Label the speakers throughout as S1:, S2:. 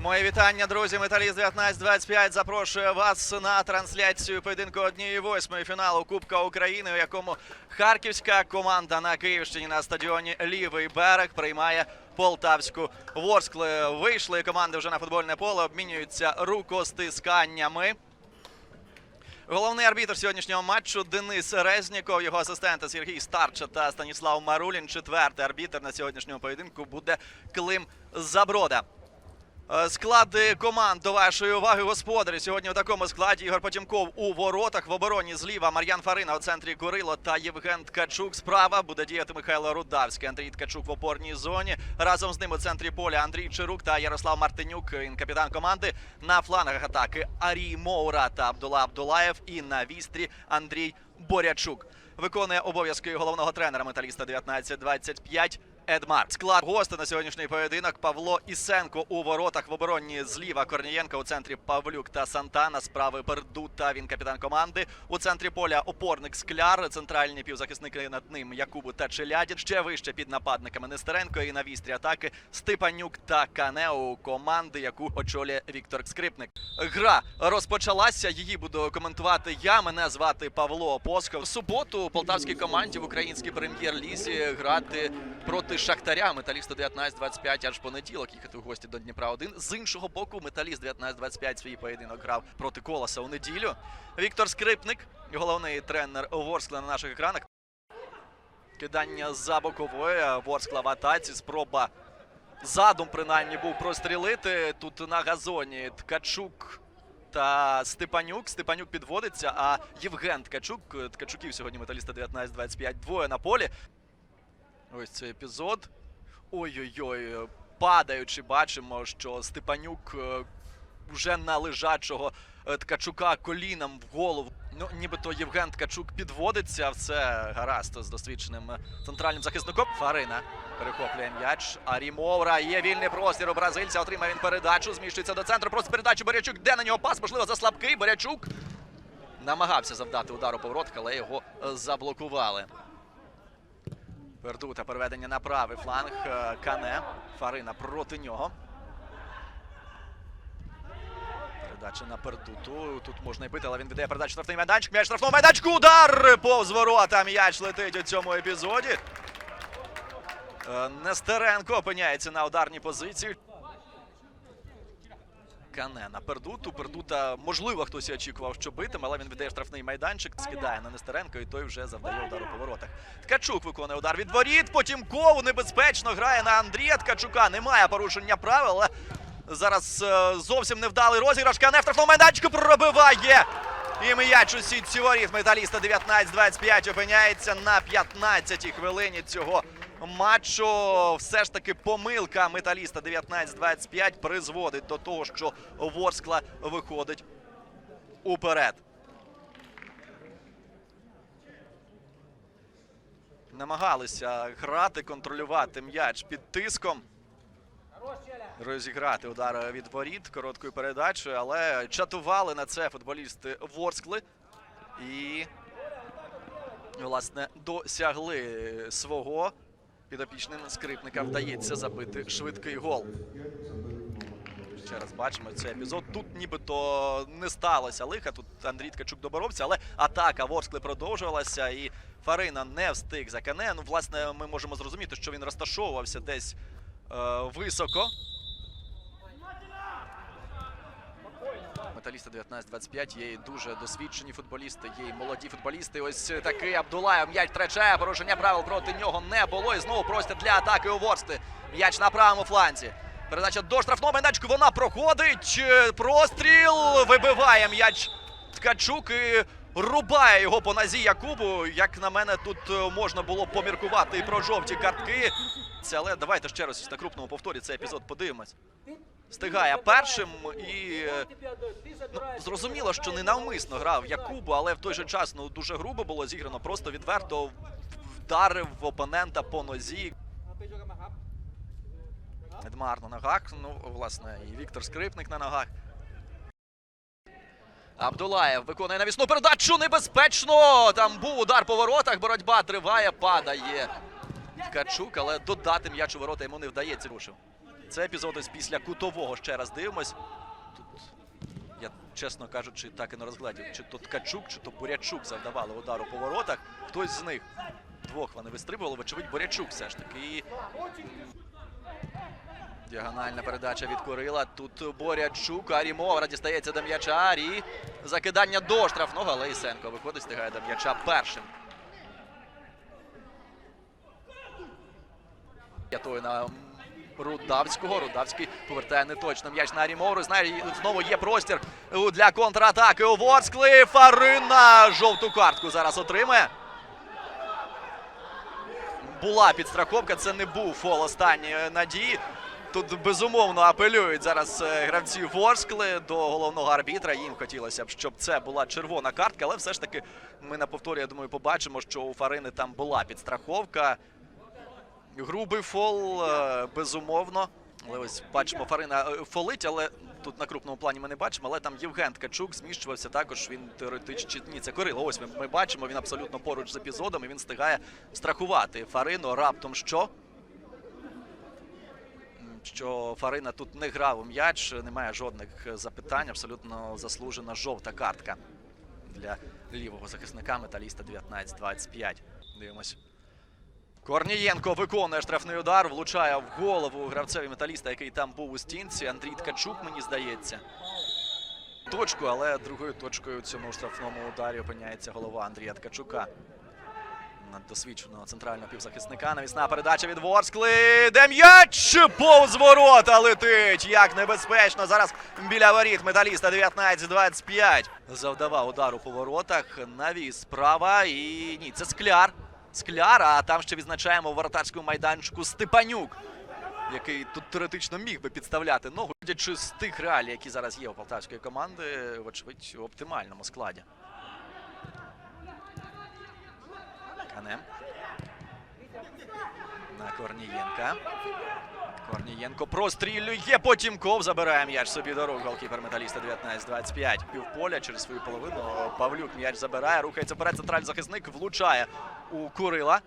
S1: Моє вітання, друзі. Металіст 1925 запрошує вас на трансляцію поєдинку однієї восьмої фіналу Кубка України, у якому харківська команда на Київщині на стадіоні Лівий берег приймає полтавську Ворскли. Вийшли команди вже на футбольне поле, обмінюються рукостисканнями. Головний арбітр сьогоднішнього матчу Денис Резніков, його асистенти Сергій Старча та Станіслав Марулін. Четвертий арбітр на сьогоднішньому поєдинку буде Клим Заброда. Е, Склади команд до вашої уваги господарі. Сьогодні у такому складі Ігор Потімков у воротах. В обороні зліва Мар'ян Фарина у центрі Курило та Євген Ткачук. Справа буде діяти Михайло Рудавський. Андрій Ткачук в опорній зоні. Разом з ним у центрі поля Андрій Чирук та Ярослав Мартинюк. Він капітан команди. На флангах атаки Арій Моура та Абдула Абдулаєв. І на вістрі Андрій Борячук. Виконує обов'язки головного тренера металіста 19-25 Едмар. Склад гостя на сьогоднішній поєдинок Павло Ісенко у воротах в обороні зліва Корнієнка у центрі Павлюк та Сантана. Справи Бердута. Він капітан команди. У центрі поля опорник Скляр. Центральні півзахисники над ним Якубу та Челядін. Ще вище під нападниками Нестеренко і на вістрі атаки Степанюк та Канео команди, яку очолює Віктор Скрипник. Гра розпочалася. Її буду коментувати я. Мене звати Павло Посков. В суботу полтавській команді в українській прем'єр-лізі грати проти Шахтаря. Металіста 19-25 аж понеділок їхати в гості до Дніпра 1 З іншого боку, металіст 19-25 свій поєдинок грав проти колоса у неділю. Віктор Скрипник, головний тренер Ворскла на наших екранах. Кидання за бокової. Ворскла в атаці. Спроба задум принаймні був прострілити. Тут на газоні Ткачук та Степанюк. Степанюк підводиться, а Євген Ткачук. Ткачуків сьогодні металіста 19-25 двоє на полі. Ось цей епізод. Ой-ой-ой. Падаючи, бачимо, що Степанюк е, вже на лежачого е, Ткачука коліном в голову. Ну, нібито Євген Ткачук підводиться. Все гаразд з досвідченим е, центральним захисником. Фарина перехоплює м'яч. Арімовра є вільний простір у бразильця. Отримає він передачу. Зміщується до центру. Просто передачу Борячук. Де на нього пас? Можливо, за слабкий. Борячук намагався завдати удару по але його е, заблокували. Пердута переведення на правий фланг. Е, Кане. Фарина проти нього. Передача на Пердуту. Тут можна і бити, але він віддає передачу штрафний майданчик. М'яч штрафного майданчику. Удар повз ворота. М'яч летить у цьому епізоді. Е, Нестеренко опиняється на ударній позиції. Кане на Пердуту. Пердута, можливо, хтось і очікував, що битиме, але він віддає штрафний майданчик, скидає на Нестеренко, і той вже завдає удару по воротах. Ткачук виконує удар від воріт. Потім Кову небезпечно грає на Андрія Ткачука. Немає порушення правил, але зараз е, зовсім невдалий розіграш. Кане в штрафному майданчику пробиває. І м'яч у сітці воріт металіста 19-25 опиняється на 15-й хвилині цього матчу. Все ж таки помилка металіста 19-25 призводить до того, що Ворскла виходить уперед. Намагалися грати, контролювати м'яч під тиском. Розіграти удар від воріт короткою передачею, але чатували на це футболісти Ворскли і, власне, досягли свого. Підопічним скрипника вдається забити швидкий гол. Ще раз бачимо цей епізод. Тут нібито не сталося лиха. Тут Андрій Ткачук доборовся, але атака Ворскли продовжувалася, і Фарина не встиг за Кане. Ну, власне, ми можемо зрозуміти, що він розташовувався десь е, високо. Металіста 19-25 є і дуже досвідчені футболісти, є і молоді футболісти. Ось такий Абдулаєв. М'яч втрачає. Порушення правил проти нього не було. І знову простір для атаки у Ворскли. М'яч на правому фланзі. Передача до штрафного майданчику. Вона проходить. Простріл. Вибиває м'яч Ткачук і рубає його по нозі Якубу. Як на мене, тут е, можна було поміркувати і про жовті картки. Але давайте ще раз на крупному повторі цей епізод подивимось. Встигає першим і ну, зрозуміло, що не навмисно грав Якубу, але в той же час ну дуже грубо було зіграно. Просто відверто вдарив опонента по нозі. Едмар на ногах. Ну, власне, і Віктор Скрипник на ногах. Абдулаєв виконує навісну передачу. Небезпечно! Там був удар по воротах. Боротьба триває, падає. Ткачук, але додати м'яч у ворота йому не вдається. Рушив. Це епізод ось після кутового ще раз дивимось. Тут я, чесно кажучи, так і не розглядів, чи то Ткачук, чи то Бурячук завдавали удару по воротах. Хтось з них двох вони вистрибували, вочевидь, Бурячук все ж таки. І Діагональна передача від Курила. Тут Борячук. Арімовра дістається до м'яча. Арі. Закидання до штрафного, але Ісенко виходить, стигає до м'яча першим. Рятує на Рудавського. Рудавський повертає неточно м'яч на Арімору. Знає, знову є простір для контратаки у Ворскли. Фарина жовту картку зараз отримає. Була підстраховка, це не був фол останньої надії. Тут безумовно апелюють зараз е, гравці Ворскли до головного арбітра. Їм хотілося б, щоб це була червона картка, але все ж таки ми на повторі, я думаю, побачимо, що у Фарини там була підстраховка. Грубий фол, е, безумовно. Але ось бачимо, Фарина е, фолить, але тут на крупному плані ми не бачимо. Але там Євген Ткачук зміщувався також. Він теоретично ні, це Корило. Ось ми, ми бачимо. Він абсолютно поруч з епізодом і він встигає страхувати Фарину. Раптом що? Що Фарина тут не грав у м'яч, немає жодних запитань. Абсолютно заслужена жовта картка для лівого захисника металіста 19-25. Дивимось. Корнієнко виконує штрафний удар, влучає в голову гравцеві металіста, який там був у стінці. Андрій Ткачук, мені здається. Точку, але другою точкою у цьому штрафному ударі опиняється голова Андрія Ткачука. Досвідченого центрального півзахисника. Навісна передача від Ворскли. Де м'яч повз ворота летить. Як небезпечно. Зараз біля воріт металіста 19-25. Завдавав удару по воротах. Навіс справа. І ні, це скляр. Скляр, а там ще відзначаємо в воротарському майданчику Степанюк, який тут теоретично міг би підставляти ногу, глядячи з тих реалій, які зараз є у полтавської команди, вочевидь, у оптимальному складі. Кане. На Корнієнка. Корнієнко прострілює, потім ков забирає м'яч собі до рук. Голкіпер металіста 19-25. Півполя через свою половину. Павлюк м'яч забирає, рухається вперед. Центральний захисник влучає у Курила.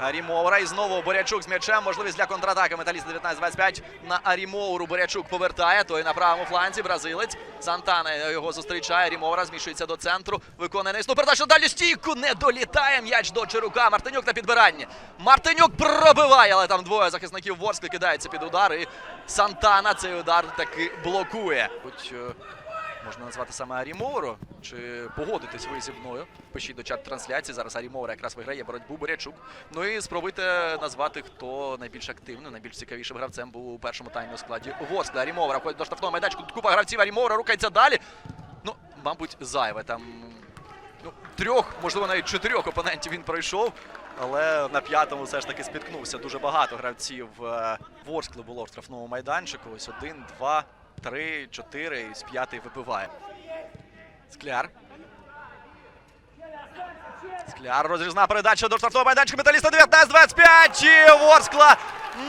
S1: Арімовра і знову Борячук з м'ячем. Можливість для контратаки. Металіста 19-25 на Арімовру. Борячук повертає. Той на правому фланзі. Бразилець. Сантана його зустрічає. Арімовра змішується до центру. Виконує навісну передачу. Далі стійку. Не долітає м'яч до Чирука. Мартинюк на підбиранні. Мартинюк пробиває, але там двоє захисників Ворскли кидається під удар. І Сантана цей удар таки блокує. Можна назвати саме Арімовру. Чи погодитесь ви зі мною? Пишіть до чат трансляції. Зараз Арімовра якраз виграє боротьбу Борячук. Ну і спробуйте назвати, хто найбільш активним, найбільш цікавішим гравцем був у першому таймі у складі Ворскли. Арімовра входить до штрафного майданчику. Купа гравців. Арімовра рухається далі. Ну, мабуть, зайве там. Ну, трьох, можливо, навіть чотирьох опонентів він пройшов. Але на п'ятому все ж таки спіткнувся. Дуже багато гравців е, Ворскли було в штрафному майданчику. Ось один, два, три, чотири. І з п'ятий вибиває. Скляр. Скляр. Розрізна передача до штрафного майданчика металіста 19-25. І Ворскла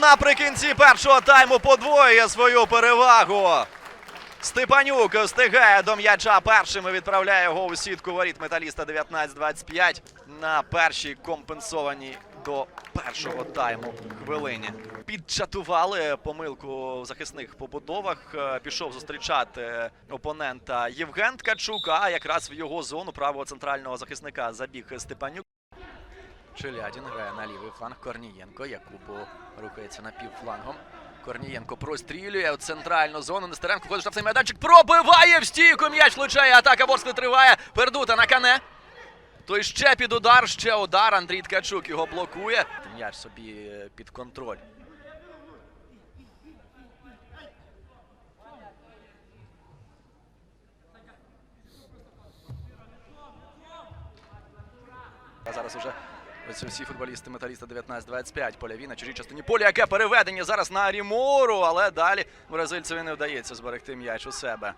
S1: наприкінці першого тайму подвоює свою перевагу. Степанюк встигає до м'яча першим і відправляє його у сітку воріт металіста 19-25 на першій компенсованій до першого тайму хвилині. Підчатували помилку в захисних побудовах. Е, Пішов зустрічати опонента Євген Ткачук, а якраз в його зону правого центрального захисника забіг Степанюк. Челядін грає на лівий фланг. Корнієнко. Якубо рухається на півфлангом. Корнієнко прострілює в центральну зону. Нестеренко входить штрафний майданчик. Пробиває в стійку. М'яч влучає. Атака Ворскли триває. Пердута на кане. Той ще під удар, ще удар. Андрій Ткачук його блокує. М'яч собі е, під контроль. А зараз уже ось всі футболісти металіста 19-25. Поляві на чужій частині поля. Яке переведення зараз на Арімору, але далі бразильцеві не вдається зберегти м'яч у себе.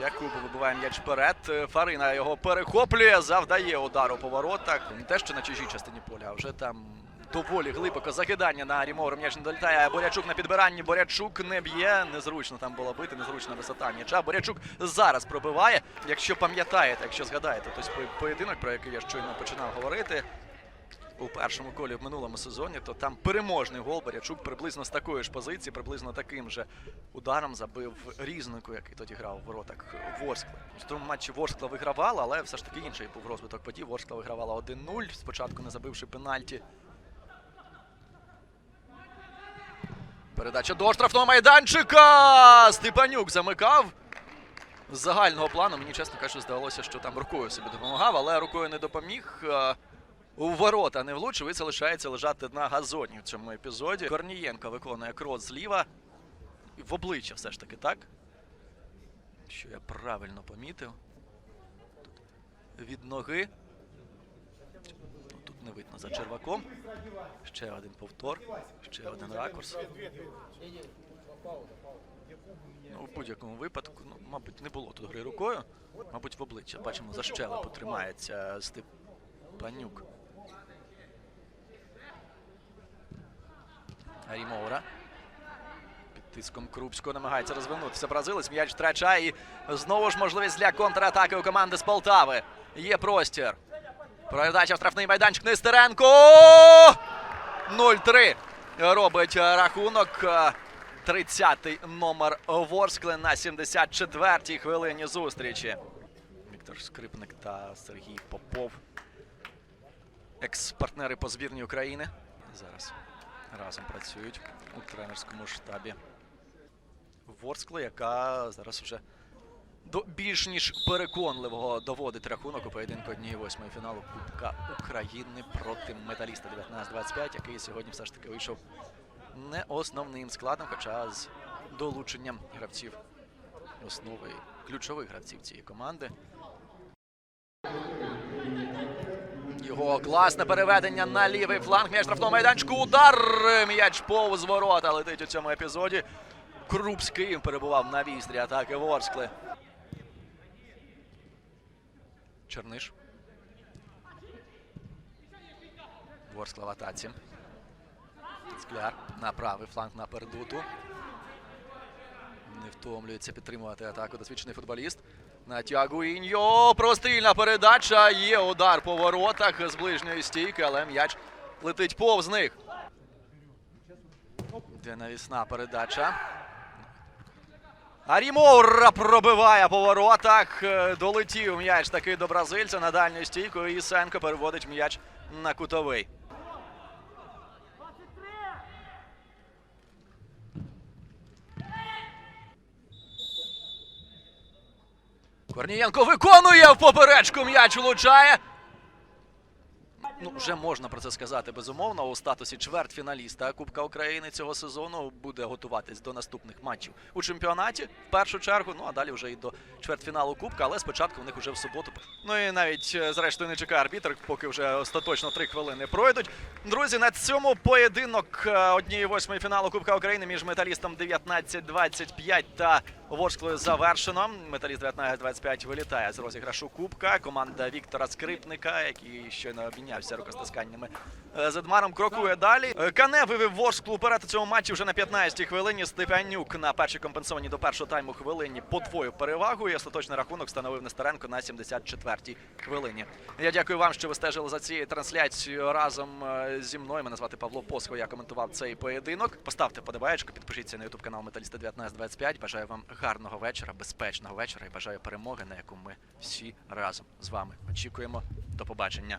S1: Якуб вибиває м'яч вперед. Фарина його перехоплює, завдає удару по воротах. Не те, що на чужій частині поля, а вже там доволі глибоко закидання на Арімору. М'яч не долітає. Борячук на підбиранні. Борячук не б'є. Незручно там було бити, незручна висота м'яча. Борячук зараз пробиває. Якщо пам'ятаєте, якщо згадаєте, той поєдинок, про який я щойно починав говорити. у першому колі в минулому сезоні, то там переможний гол Барячук приблизно з такої ж позиції, приблизно таким же ударом забив різнику, який тоді грав в воротах Ворскли. В тому матчі Ворскла вигравала, але все ж таки інший був розвиток подій. Ворскла вигравала 1-0, спочатку не забивши пенальті. Передача до штрафного майданчика! Степанюк замикав. З загального плану мені, чесно кажучи, здавалося, що там рукою собі допомагав, але рукою не допоміг. Е, У ворота не влучив і залишається лежати на газоні в цьому епізоді. Корнієнко виконує крос зліва. В обличчя все ж таки, так? Що я правильно помітив. Від ноги. Не видно за черваком. Ще один повтор, ще один ракурс. Ну, в будь-якому випадку, ну, мабуть, не було тут гри рукою. Мабуть, в обличчя. Бачимо, за щелепу тримається Степанюк. Арімоура. Під тиском Крупського намагається розвернутися бразилець. М'яч втрачає. І знову ж можливість для контратаки у команди з Полтави. Є простір. Передача в штрафний майданчик Нестеренко. 0-3 робить рахунок. 30-й номер Ворскли на 74-й хвилині зустрічі. Віктор Скрипник та Сергій Попов. Екс-партнери по збірній України. Зараз разом працюють у тренерському штабі Ворскли, яка зараз вже до більш ніж переконливого доводить рахунок у поєдинку однієї восьмої фіналу Кубка України проти металіста 19-25, який сьогодні все ж таки вийшов не основним складом, хоча з долученням гравців основи ключових гравців цієї команди. Його класне переведення на лівий фланг. М'яч штрафного майданчику. Удар. М'яч повз ворота летить у цьому епізоді. Крупський перебував на вістрі атаки Ворскли. Черниш. Ворскла в атаці. Скляр на правий фланг на передуту. Не втомлюється підтримувати атаку досвідчений футболіст. На тягу Іньо. Прострільна передача. Є удар по воротах з ближньої стійки, але м'яч летить повз них. Де навісна передача. Арімоура пробиває по воротах. Е, Долетів м'яч таки до бразильця на дальню стійку. І Сенко переводить м'яч на кутовий. Корнієнко виконує в поперечку м'яч влучає. Ну, вже можна про це сказати безумовно. У статусі чвертьфіналіста Кубка України цього сезону буде готуватись до наступних матчів у чемпіонаті в першу чергу. Ну а далі вже і до чвертьфіналу Кубка, але спочатку в них вже в суботу. Ну і навіть е, зрештою не чекає арбітр, поки вже остаточно три хвилини пройдуть. Друзі, на цьому поєдинок е, однієї восьмої фіналу Кубка України між металістом 19-25 та Ворсклою завершено. Металіст 19-25 вилітає з розіграшу Кубка. Команда Віктора Скрипника, який щойно обмінявся рукостисканнями е, з Едмаром, крокує далі. Е, Кане вивів Ворсклу вперед у цьому матчі вже на 15-й хвилині. Степанюк на першій компенсованій до першого тайму хвилині подвоїв перевагу. І остаточний рахунок встановив Нестеренко на 74-й хвилині. Я дякую вам, що ви стежили за цією трансляцією разом е, зі мною. Мене звати Павло Поско. Я коментував цей поєдинок. Поставте подобаєчку, підпишіться на ютуб канал Металіста 1925. Бажаю вам гарного вечора, безпечного вечора і бажаю перемоги, на яку ми всі разом з вами очікуємо. До побачення.